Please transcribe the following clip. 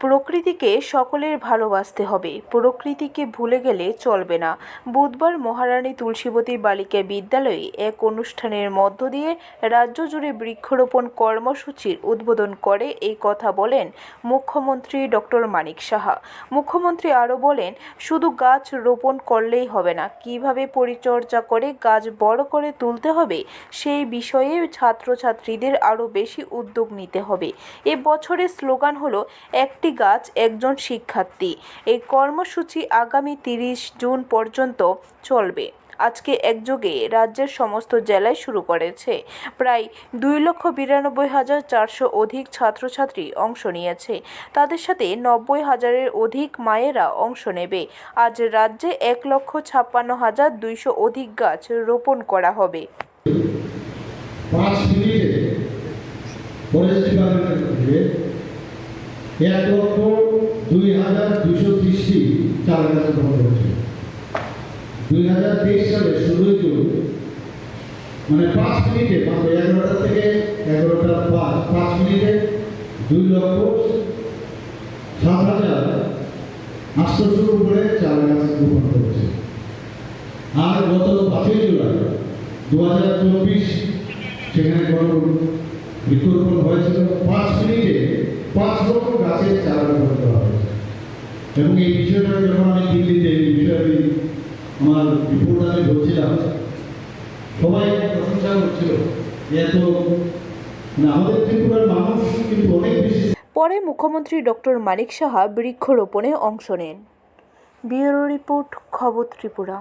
প্রকৃতিকে সকলের ভালোবাসতে হবে। প্রকৃতিকে ভুলে গেলে চলবে না। বুধবার মহারানী তুলসীবতী বালিকা বিদ্যালয়ে এক অনুষ্ঠানের মধ্য দিয়ে রাজ্য জুড়ে বৃক্ষরোপণ কর্মসূচির উদ্বোধন করে এই কথা বলেন মুখ্যমন্ত্রী ডক্টর মানিক সাহা। মুখ্যমন্ত্রী আরও বলেন, শুধু গাছ রোপণ করলেই হবে না। কীভাবে পরিচর্যা করে গাছ বড় করে তুলতে হবে, সেই বিষয়ে ছাত্রছাত্রীদের আরও বেশি উদ্যোগ নিতে হবে। এ বছরের স্লোগান হলো, একটি গাছ, একজন শিক্ষার্থী। এই কর্মসূচি আগামী তিরিশ জুন পর্যন্ত চলবে। আজকে একযোগে রাজ্যের সমস্ত জেলায় শুরু করেছে। প্রায় দুই লক্ষ বিরানব্বই হাজার চারশো অধিক ছাত্রছাত্রী অংশ নিয়েছে। তাদের সাথে নব্বই হাজারের অধিক মায়েরা অংশ নেবে। আজ রাজ্যে এক লক্ষ ছাপ্পান্ন হাজার দুইশো অধিক গাছ রোপণ করা হবে। পাঁচ মিনিটে ফরেস্ট ডিপার্টমেন্টের এক লক্ষ দুই হাজার দুশো ত্রিশটি চার গাছ রোপণ করেছে। দুই হাজার তেইশ সালে ষোলোই জুন মানে পাঁচ মিনিটে, মাত্র এগারোটা থেকে এগারোটা পাঁচ পাঁচ মিনিটে দুই লক্ষ সাত হাজার আটশোশোর উপরে চার গাছ রোপণ করেছে। আর গত পাঁচই জুলাই দু হাজার চব্বিশ সেখানে কোনো বৃক্ষরোপণ হয়েছিল। লক্ষ গাছের চারা রোপণ করা হয়েছে এবং এই বিষয়টা যখন আমি দিল্লিতে, এই বিষয়ে আমি আমার রিপোর্ট আমি বলছিলাম সবাই প্রশংসা করছিল এত আমাদের ত্রিপুরার মানুষ কিন্তু অনেক বেশি পরে মুখ্যমন্ত্রী ডক্টর মানিক সাহা বৃক্ষরোপণে অংশ নেন। ব্যুরো রিপোর্ট, খবর ত্রিপুরা।